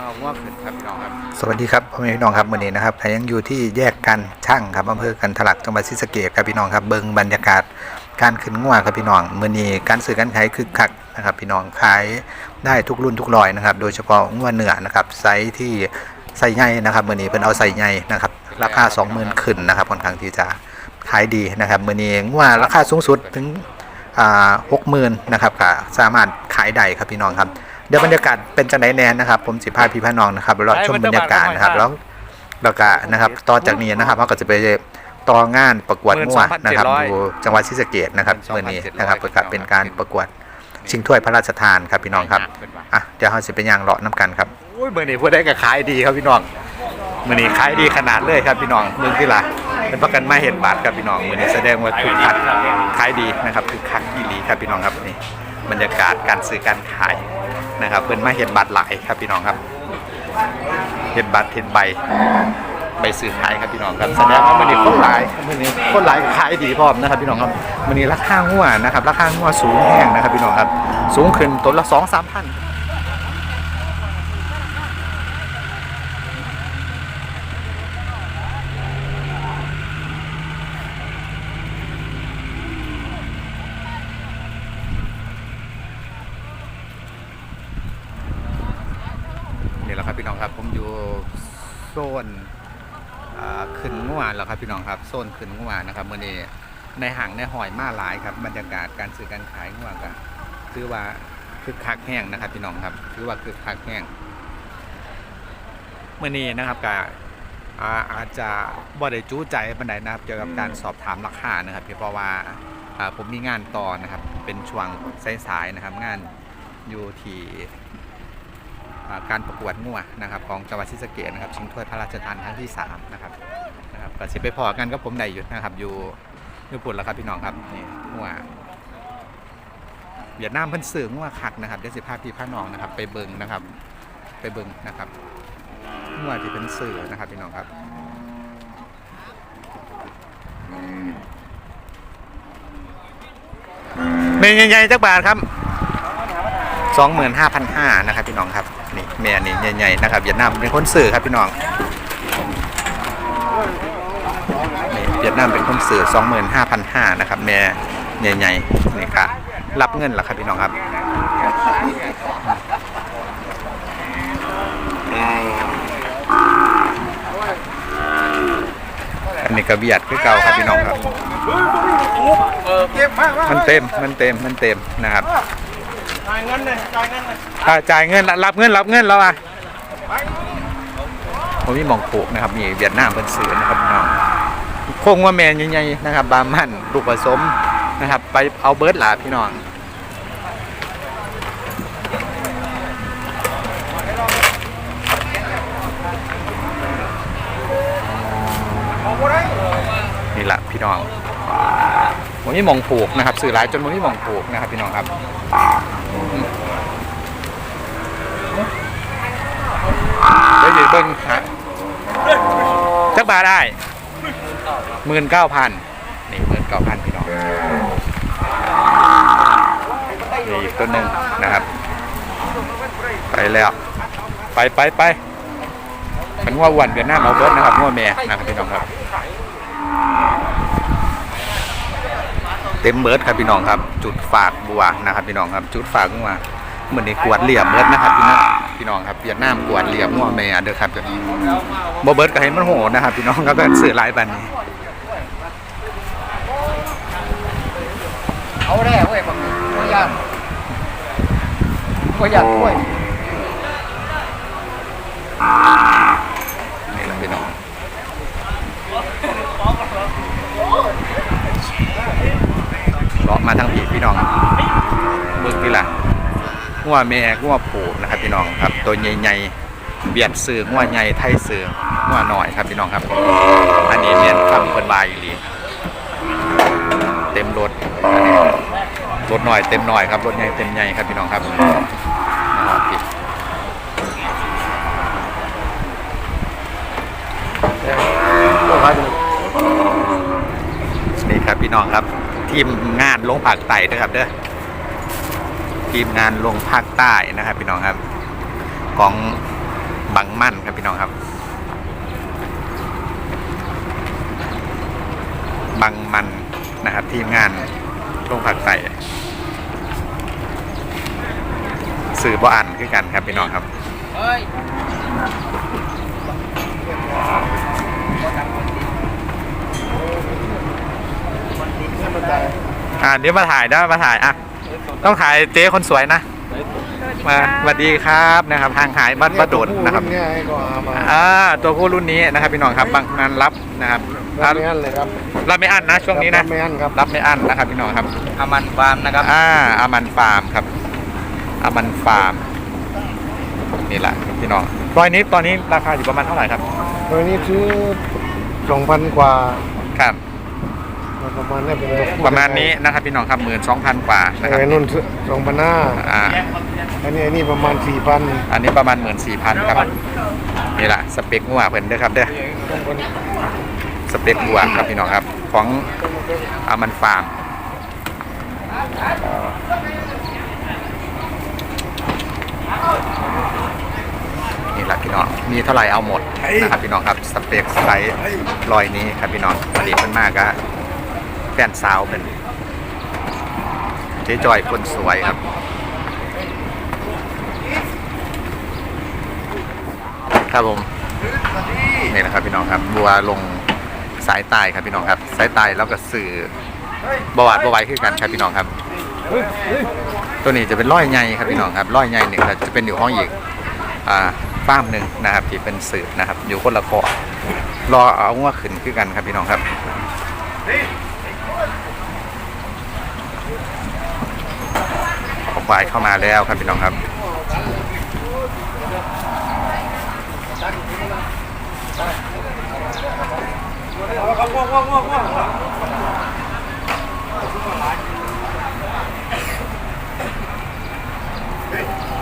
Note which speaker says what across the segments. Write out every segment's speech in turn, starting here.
Speaker 1: ลังเอาหัวขึ้นครับพี่น้องครับ
Speaker 2: สวัสดีครับพ่อแม่พี่น้องครับวันนี้นะครับยังอยู่ที่แยกกันช่างครับอำเภอกันทะลักจังหวัดศรีสะเกษครับพี่น้องครับเบิงบรรยากาศการขึ้นงัวครับพี่น้องมื้อนี้การซื้อการขายคึกคักนะครับพี่น้องขายได้ทุกรุ่นทุกรอยนะครับ โดยเฉพาะงัวเหนือนะครับไซส์ที่ไซส์ใหญ่นะครับมื้อนี้เพิ่นเอาไซส์ใหญ่นะครับราคา20,000ขึ้นนะครับค่อนข้างที่จะขายดีนะครับมื้อนี้งัวราคาสูงสุดถึงอ่า60,000นะครับก็สามารถขายได้ครับพี่น้องครับ เดี๋ยวบรรยากาศเป็นจังไดแนนนะครับ ผมสิพาพี่พี่น้องนะครับรอชมบรรยากาศนะครับแล้วแล้วก็นะครับต่อจากนี้นะครับเราก็จะไปต่องานประกวดมั่วนะครับอยู่จังหวัดศรีสะเกษนะครับเมื่อนี้นะครับประกาศเป็นการประกวดชิงถ้วยพระราชทานครับพี่น้องครับอะเดี๋ยวเราสิไปย่างเลาะน้ำกันครับ
Speaker 1: โอ้ยมือนี้พูดได้ก็ขายดีครับพี่น้องมือนี้ขายดีขนาดเลยครับพี่น้องเมืองที่ละเป็นประกันมาเห็นบาทครับพี่น้องมือนี้แสดงว่าคึกคักขายดีนะครับคือคักอีหลีครับพี่น้องครับนี่บรรยากาศการซื้อการขาย นะครับเพิ่นมาเห็นบัตรหลายครับพี่น้องครับเห็นบัตรเห็นใบใบสื่อขายครับพี่น้องครับแสดงว่ามันนี้คนหลายมันนี้คนหลายขายดีพร้อมนะครับพี่น้องครับมันนี้ราคาหัวนะครับราคาหัวสูงแห้งนะครับพี่น้องครับ สูงขึ้นต้นละสองสามพัน ครับ ผมอยู่โซนขึ้นงัวแล้วครับพี่น้องครับโซนขึ้นงัวนะครับเมื่อนี้ในห่างในหอยมาหลายครับ บรรยากาศการซื้อการขายงัวกันคือว่าคึกคักแห้งนะครับพี่น้องครับคือว่าคึกคักแห้งเมื่อนี้นะครับก็อาอาจจะบ่ได้จู้ใจบันไดนะครับเกี่ยวกับการสอบถามราคานะครับเพราะว่าาผมมีงานต่อนะครับเป็นช่วงสายๆนะครับ งานอยู่ที่ การประกวดงัวนะครับของจังหวัดศรีสะเกษนะครับชิงถ้วยพระราชทานครั้งที่3นะครับนะครับก็สิไปพอกันก็ผมได้อยู่นะครับ อยู่อยู่ปุ่นแล้วครับพี่น้องครับนี่งัวเวียดนามเพิ่นซื้องัวคักนะครับเดี๋ยวสิพาพี่พาน้องนะครับ ไปเบิงนะครับ ไปเบิงนะครับงัวที่เพิ่นซื้อนะครับพี่น้องครับเมนใหญ่ๆจักบาทครับ 25,500นะครับพี่น้องครับ นี่แม่นี่ใหญ่ๆนะครับเวียดนามเป็นคนสื่อครับพี่น้องนี่เวียดนามเป็นคนสื่อ25,500นะครับ แม่ใหญ่ๆนี่ครับรับเงินแล้วครับพี่น้องครับอันนี้ก็เบียดคือเก่าครับพี่น้องครับ มันเต็มมันเต็มมันเต็มนะครับ
Speaker 3: จ่ายเงินเลยจ่ายเงินเลย
Speaker 1: อ่าจ่ายเงินรับเงินรับเงินแล้วอะผมมีมองปลูกนะครับมีเวียดนามเป็นซื้อนะครับพี่น้องโคงว่าแมนใหญ่ๆนะครับ บามันลูกผสมนะครับ ไปเอาเบิร์ดหลาพี่น้องนี่แหละพี่น้องผมมีมองปลูกนะครับสื่อหลายจนผมมีมองปลูกนะครับ พี่น้องครับ เดี๋ยวสิเบิ้งฮะจัก บาทได้หมื่นเก้าพันนี่หมื่นเก้าพันพี่น้องนี่อีกตัวหนึ่งนะครับ ไปแล้ว ไปไปไปเป็นว่าวันเวียดนาเอาเบิร์ดนะครับงัวแม่นะครับพี่น้องครับ เต็มเบิร์ดครับพี่น้องครับ จุดฝากบัวนะครับพี่น้องครับ จุดฝากงัวเหมือนในกวดเหลี่ยมเบิร์ดนะครับพี่น้อง พี่น้องครับเวียดนามกวดเหลี่ยมงัวแม่เด้อครับเดี๋ยวนี้บ่เบิร์ดก็ให้มันโหดนะครับ พี่น้องครับก็สื่อหลายบันนี้
Speaker 3: เอาได้เว้ยบังไม่ยากไม่ยากด้วย
Speaker 1: นี่แหละพี่น้องเลาะมาทั้งผีพี่น้องเบิกนี่แหละ งัวแม่งัวผูนะครับพี่น้องครับ ตัวใหญ่ๆเบียดซื้องัวใหญ่ไทยซื้องัวหน่อยครับพี่น้องครับ อันนี้เมียนคำเพิ่นบายอีหลีเต็มรถรถหน่อยเต็มหน่อยครับรถใหญ่เต็มใหญ่ครับพี่น้องครับนี่ครับพี่น้องครับทีมงานลงภาคใต้นะครับเด้อ ทีมงานลงภาคใต้นะครับ พี่น้องครับ ของบังมั่นครับพี่น้องครับ บังมันนะครับทีมงานลงผักใส่สื่อบ่อันคือกันครับพี่น้องครับอ่าเดี๋ยวมาถ่ายได้มาถ่ายอะ ต้องถ่ายเจ๊คนสวยนะ มาสวัสดีครับนะครับห่างหายบัดบัดโดนนะครับ
Speaker 3: เนี่ยให้ก็เอามา
Speaker 1: อ่าตัวผู้รุ่นนี้นะครับพี่น้องครับบางนันรับนะครับ
Speaker 3: รับไม่อั้นเลยครับ
Speaker 1: รับไม่อั้นนะช่วงนี้นะ
Speaker 3: รับไม่อั้นครับ
Speaker 1: รับไม่อั้นนะครับพี่น้องครับ
Speaker 3: อามันฟาร์มนะครับ
Speaker 1: อ่าอามันฟาร์มครับอามันฟาร์มนี่แหละพี่น้องรอยนี้ตอนนี้ราคาอยู่ประมาณเท่าไหร่ครับ
Speaker 3: ตัวนี้ซื้อสองพันกว่า
Speaker 1: ครับ
Speaker 3: ประมาณนี้เป็นตัวผู้
Speaker 1: ประมาณนี้นะครับพี่น้องครับหมื่นสองพันกว่านะครับ
Speaker 3: ไอ้นุ่นสองพันห้า
Speaker 1: อ่า
Speaker 3: อันนี้อันนี้ประมาณสี่พัน
Speaker 1: อันนี้ประมาณหมื่นสี่พันครับนี่แหละสเปคงัวเพิ่นเด้อครับเด้อสเปคงัวครับพี่น้องครับของอามันฟาร์มนี่แหละพี่น้อง มีเท่าไหร่เอาหมดนะครับพี่น้องครับ สเปคไซส์รอยนี้ครับพี่น้องผลิตมันมากก็แฟ นสาวเป็นเจ๊จอยคนสวยครับครับผมนี่นะครับพี่น้องครับบัวลงสายใต้ครับพี่น้องครับ สายใต้แล้วก็สื่อบวาดบวายคือกันครับพี่น้องครับ ตัวนี้จะเป็นร้อยใหญ่ครับพี่น้องครับร้อยใหญ่หนึ่งจะเป็นอยู่ห้องอีกอ่าฟาร์มหนึ่งนะครับ ที่เป็นสืบนะครับ อยู่คนละเกาะรอเอาว่าขึ้นคือกันครับพี่น้องครับออก ควายเข้ามาแล้วครับพี่น้องครับ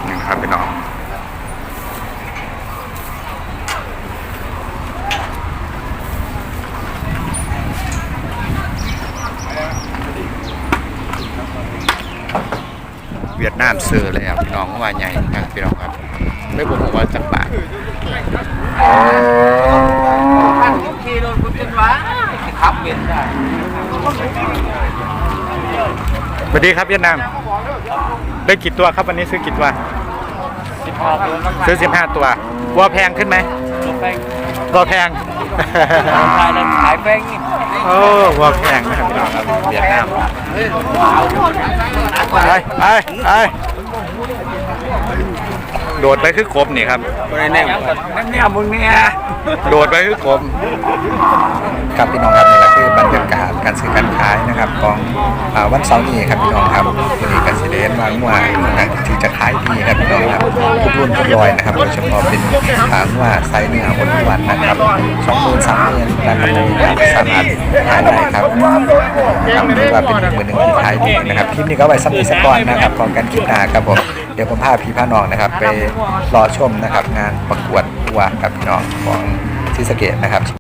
Speaker 1: นี่ครับพี่น้องเวียดนามซื้อแล้วพี่น้องว่าใหญ่นะพี่น้องครับไม่บอกว่าจักบาท
Speaker 3: ขี่รถคุณเป็นวะขับเวียนได้
Speaker 1: สวัสดีครับเวียดนามได้กี่ตัวครับวันนี้ซื้อกี่ตัว
Speaker 3: สิบห้าตัว
Speaker 1: ซื้อ15ตัววัวแพงขึ้นไหม
Speaker 3: รถแป้ง
Speaker 1: วัวแพง
Speaker 3: ขายขายแป้งนี่
Speaker 1: โอ้วัวแข่งนะครับพี่น้องครับเวียดนามไปไปไป โดดไปคือกบนี่ครับ
Speaker 3: อะไรเนี่ยเนี่ยมึงเนี่ย
Speaker 1: โดดไปคือกบ
Speaker 2: ครับพี่น้องครับนี่แหละคือบรรยากาศการซื้อการขายนะครับของอาวันเสาร์นี้ครับพี่น้องครับวันนี้กสิเดนวางวายนะที่จะขายดีครับพี่น้องครับทุกรุ่นทุกรอยนะครับโดยเฉพาะเป็นถามว่าไซส์เนื้อวันวันนะครับสองหมื่นสามหมื่นนะครับอยากสามารถขายได้ครับครับถือว่าเป็นหนึ่งมือหนึ่งที่ขายดีนะครับคลิปนี้ก็ไว้สัมผัสก่อนนะครับพร้อมกันคลิปหน้าครับผมเดี๋ยวผมพาพี่พาน้องนะครับ ไปรอชมนะครับงานประกวดวัวกับพี่น้องของศรีสะเกดนะครับ